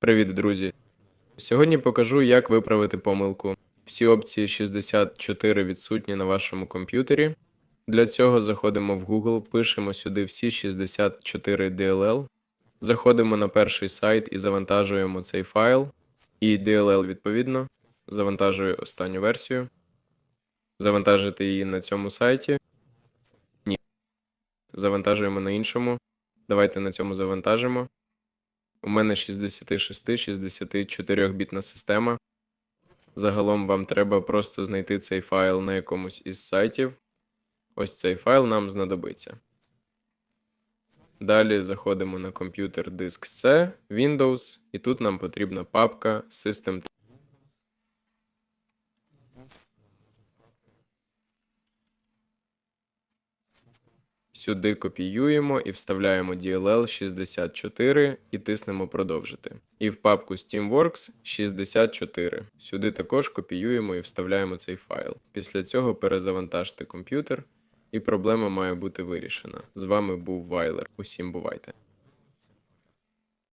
Привіт, друзі! Сьогодні покажу, як виправити помилку. Всі опції 64 відсутні на вашому комп'ютері. Для цього заходимо в Google, пишемо сюди всі 64 DLL, заходимо на перший сайт і завантажуємо цей файл. І DLL відповідно завантажує останню версію. Завантажити її на цьому сайті. Ні. Завантажуємо на іншому. Давайте на цьому завантажимо. У мене 66-64 бітна система. Загалом вам треба просто знайти цей файл на якомусь із сайтів. Ось цей файл нам знадобиться. Далі заходимо на комп'ютер диск C, Windows, і тут нам потрібна папка System. Сюди копіюємо і вставляємо DLL 64 і тиснемо продовжити. І в папку Steamworks 64. Сюди також копіюємо і вставляємо цей файл. Після цього перезавантажте комп'ютер, і проблема має бути вирішена. З вами був Вайлер. Усім бувайте!